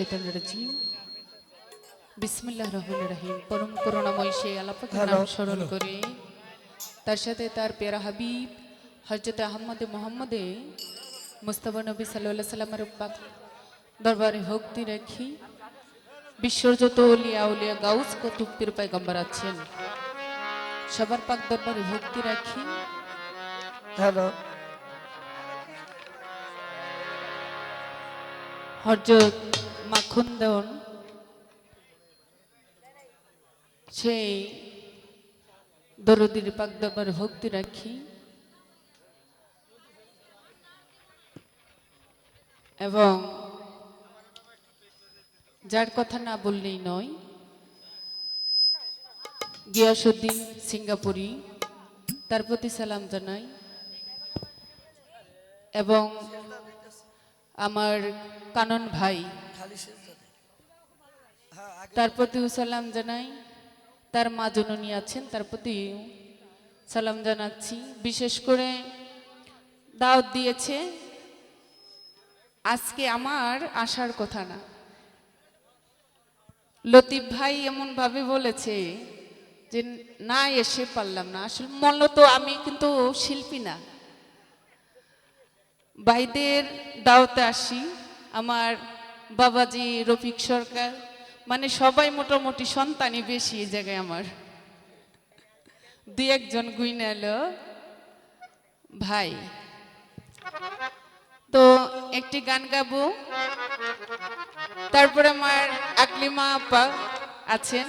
শয়তান রাজিম বিসমিল্লাহ রহমান রহিম পরম করুণাময় সেই আলাপাকে নাম স্মরণ করে তার সাথে তার পেয়ারা হাবিব হজরত আহমদে মোহাম্মদে মুস্তাফা নবী সাল্লাহ সাল্লামের পাক দরবারে ভক্তি রাখি বিশ্বর যত উলিয়া উলিয়া গাউস কতুব পীর পায়গম্বর আছেন সবার পাক দরবারে ভক্তি রাখি হ্যালো হরজত দেওয়ান সেই দরদির পাক দরবারে ভক্তি রাখি। এবং যার কথা না বললেই নয়, গিয়াসুদ্দিন সিঙ্গাপুরি, তার প্রতি সালাম জানাই। এবং আমার কানন ভাই তার প্রতিও সালাম জানাই। তার মা জননী আছেন, তার প্রতি সালাম জানাচ্ছি। বিশেষ করে দাওয়াত দিয়েছে, আজকে আমার আসার কথা না। লতিফ ভাই এমন ভাবে বলেছে যে, না এসে পারলাম না। আসলে মূলত আমি কিন্তু শিল্পী না। ভাইদের দাওতে আসি, আমার বাবাজি, রফিক সরকার মানে সবাই মোটামুটি সন্তানই বেশি এই জায়গায় আমার। দুই একজন গুইনা এলো। ভাই, তো একটি গান গাবো। তারপরে আমার আকলিমা আপা আছেন।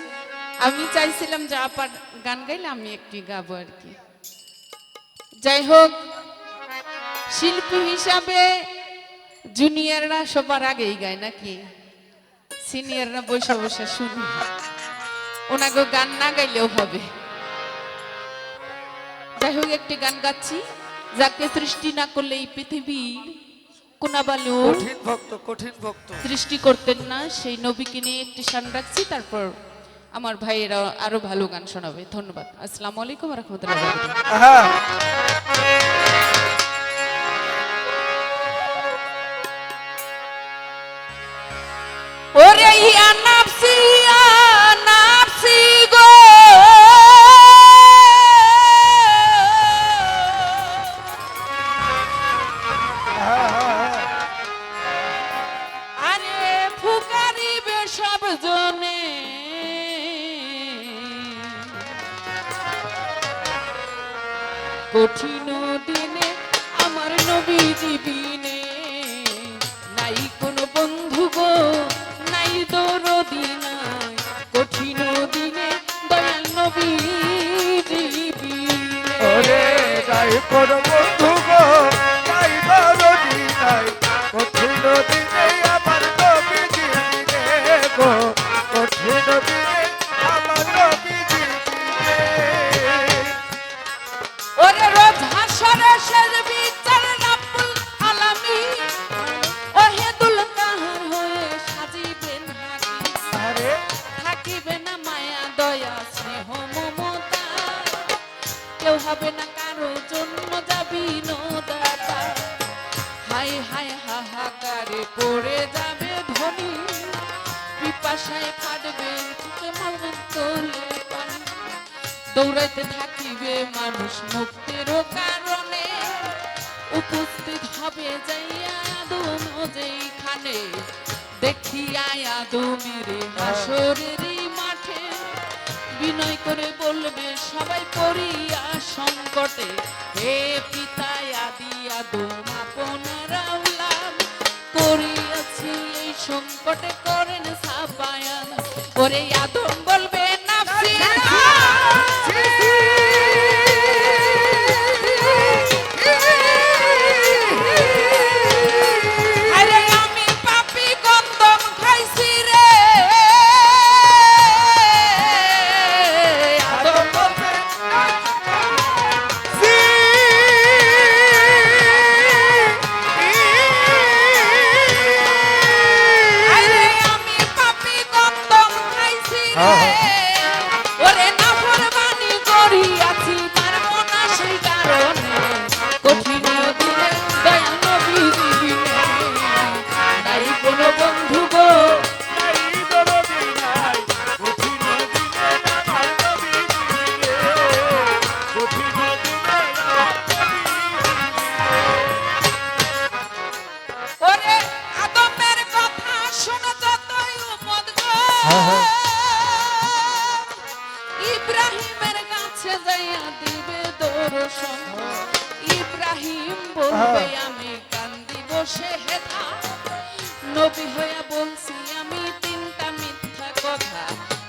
আমি চাইছিলাম যে আপার গান গাইলে আমি একটি গাবো আর কি। যাই হোক, শিল্পী হিসাবে জুনিয়ররা সবার আগেই গায় নাকি? সিনিয়ররা বসে বসে শুনি। ওনাকে গান না গাইলেও হবে। যাই হোক একটি গান গাচ্ছি। যাকে সৃষ্টি না করলে এই পৃথিবীর কোনাবালু। কঠিন ভক্ত কঠিন ভক্ত। সৃষ্টি করতেন না সেই নবীকে নিয়ে একটি শান রাখছি। তারপর আমার ভাইয়েরা আরও ভালো গান শোনাবে। ধন্যবাদ। আসসালামু আলাইকুম রহমতুল্লাহ কঠিন দিনে আমার নবী জীবিনে নাই কোনো বন্ধু গো, নাই দরদি নাই। কঠিন দিনে দয়াল নবী জীবিনে ওরে যাই বন্ধু কেউ হবে না কারও জন্য যাবি নদাতা। হাই হাই হাহাকারে পড়ে যাবে ধনী পিপাসায় ফাটবে চোখে মারবেন তোলে দৌড়াইতে থাকিবে মানুষ মুক্তির কারণে। উপস্থিত হবে যাইয়া আদম যেইখানে দেখিয়া আদমের হাসরের মাঠে বিনয় করে বলবে, সবাই পড়িয়া সংকটে। হে পিতা, আদি, আদম আপনারা করিয়াছি এই সংকটে করেন সাবায়ান। ওরে আদম বসে হেথা নবী হইয়া বলছি আমি তিনটা মিথ্যা কথা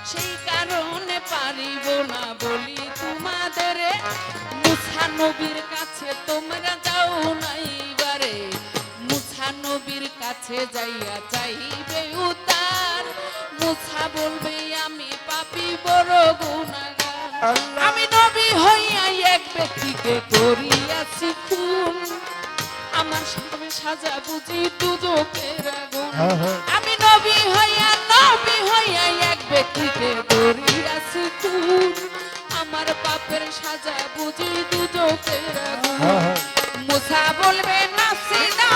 সেই কারণে পারিব না বলি তোমাদের মুসা নবীর কাছে তোমরা যাও নাই বারে। মুসা নবীর কাছে যাইয়া চাইবে উতার মুসা বলবে আমি পাপি বড় গুণাগার আমি নবী হইয়া এক ব্যক্তিকে করিয়াছি খুন আমার সামনে সাজা বুঝি দুদকের আগুন। আমি নবী হইয়া নবী হইয়া এক ব্যক্তিকে করিয়াছি খুন আমার পাপের সাজা বুঝি দুদকের আগুন। আহা। মুসা বলবে নাসি না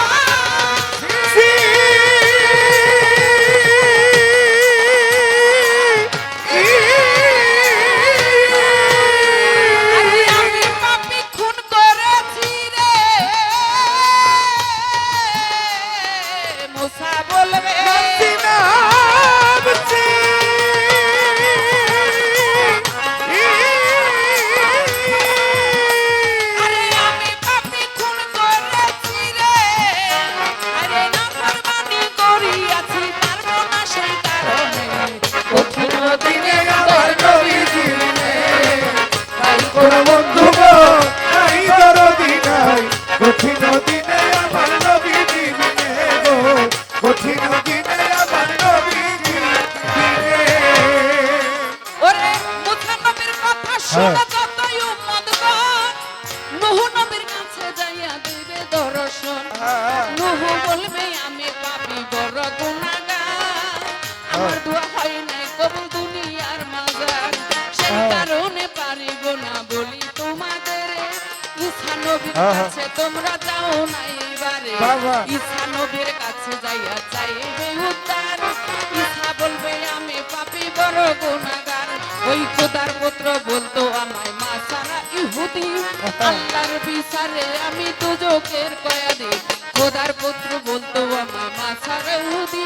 কাছে তোমরা যাও না এবারে বাবা। ঈসা নবীর কাছে যাইয়া চাইবে উদ্ধার। ঈসা বলবে আমি পাপি বড় গুনাহগার ওই খোদার পুত্র বলতো আমায় মা সারা ইহুদি আল্লাহর বিচারে আমি দুজকের কয়াদি। খোদার পুত্র বলতো আমায় মা সারা ইহুদি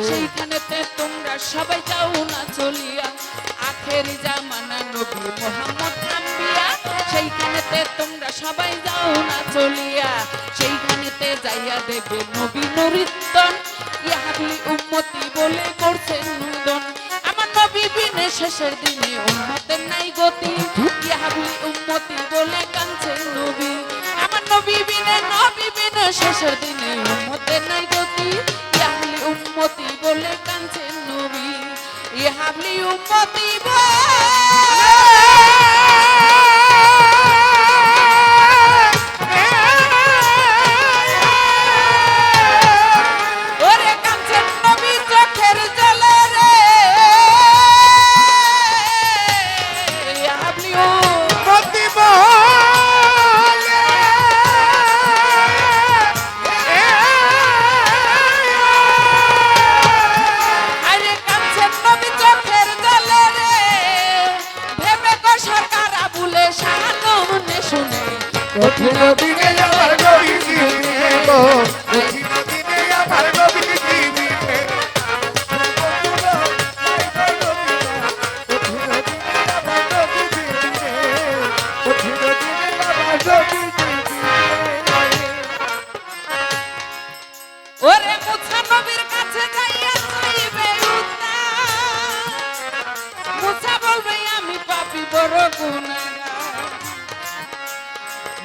সেইখানেতে তোমরা সবাই যাও না চলিয়া। আখের জামানা নবী মোহাম্মদ আম্বিয়া, সেইখানেতে তোমরা সবাই যাও না চলিয়া। সেইখানেতে যাইয়া দেবে নবী নরিতন ইহাবলি উম্মতি বলে করছেন নন্দন আমার নবী বিনে শেষের দিনে উম্মতের নাই গতি। ইহাবলি উম্মতি বলে কাঁদছেন নবী। আমার নবী বিনে নবী বিনে শেষের দিনে উম্মতের নাই উম্মতি বলে কাঁদছেন নবী ইহাবলি উম্মতি ওরে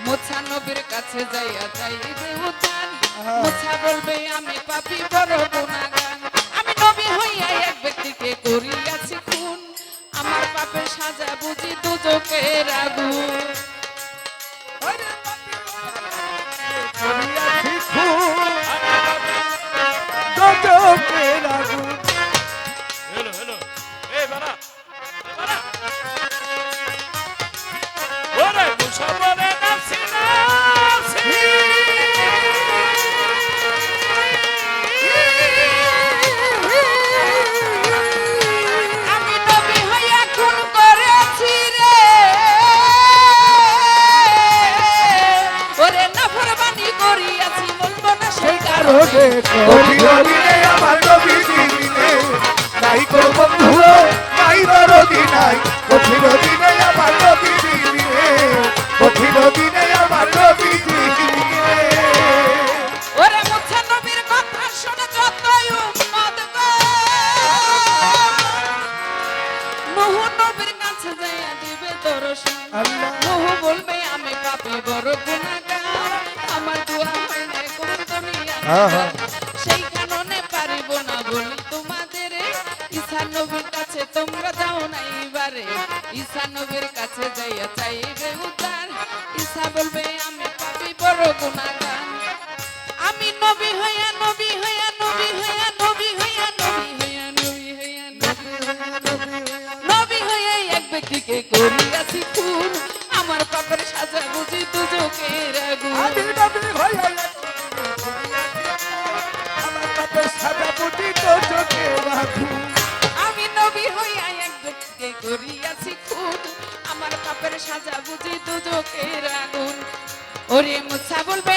মুছা নবীর কাছে যাইয়া যাইবে উদ্ধার মোছা বলবে আমি পাপি বড় গুনাহগার আমি নবী হইয়া এক ব্যক্তিকে করিয়াছি খুন। আমার পাপের সাজা বুঝি দুজকের আগুন। দেখো কঠিন দিনে আমার নবী দিনে নাই কোনো বন্ধু নাই দরদি নাই। কঠিন দিনে সেই কারণে পারিব না বলি তোমাদের। ঈশা নবীর কাছে তোমরা যাও না এইবারে। ঈশা নবীর কাছে যাইয়া চাইবে উদ্ধার। ঈশা বলবে, আমি পাবি বড় গুণাগার। আমি নবী হইয়া নবী হইয়া নবী হইয়া নবী হইয়া নবী হইয়া নবী হইয়া নবী হইয়া এক ব্যক্তিকে করিয়াছি খুন। আমার পাপের সাজা বুঝি দুজকে রাগু ওরে মুসা বলবে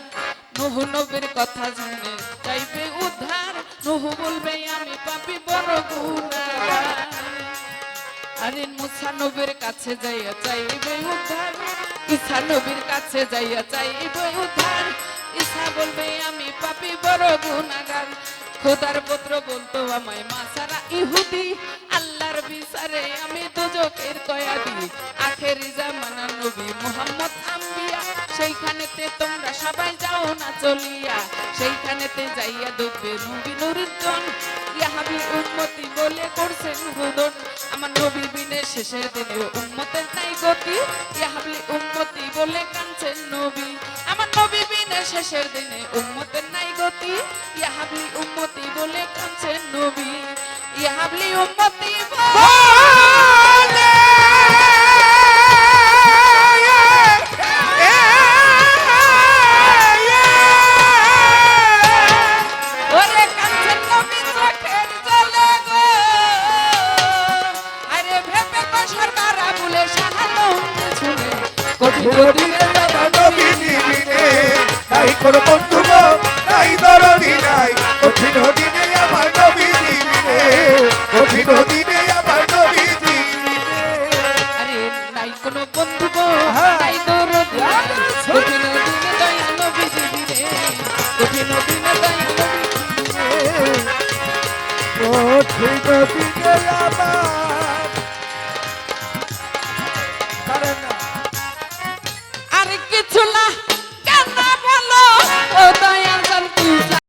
নুহু নবীর কথা শুনে চাইবে উদ্ধার। নুহু বলবে, আমি পাপী বড় গুনাহগার আরে মুসা নবীর কাছে যাইয়া চাইবে উদ্ধার। ঈসা নবীর কাছে যাইয়া চাইবে উদ্ধার। ঈসা বলবে, আমি পাপি বড় গুনাহগার খোদার পুত্র বলতো, আমায় মাসারা ইহুদি, আল্লাহর বিচারে আমি দুজকের কয়াদি আখেরি জামানা নবী মুহাম্মদ সেইখানেতে তোমরা সবাই যাও না চলিয়া। সেইখানেতে যাইয়া দেখবে নবী নুরুজ্জন ইয়াহাবি উম্মতি বলে করছেন হুদন আমার নবী বিনে শেষের দিনে উম্মতের নাই গতি। ইয়াহাবলি উম্মতি বলে কাঁদছেন নবী। আমার নবী বিনে শেষের দিনে উম্মতের নাই গতি। ইয়াহাবলি উম্মতি বলে কাঁদছেন নবী। ইয়াহাবলি উম্মতি বলে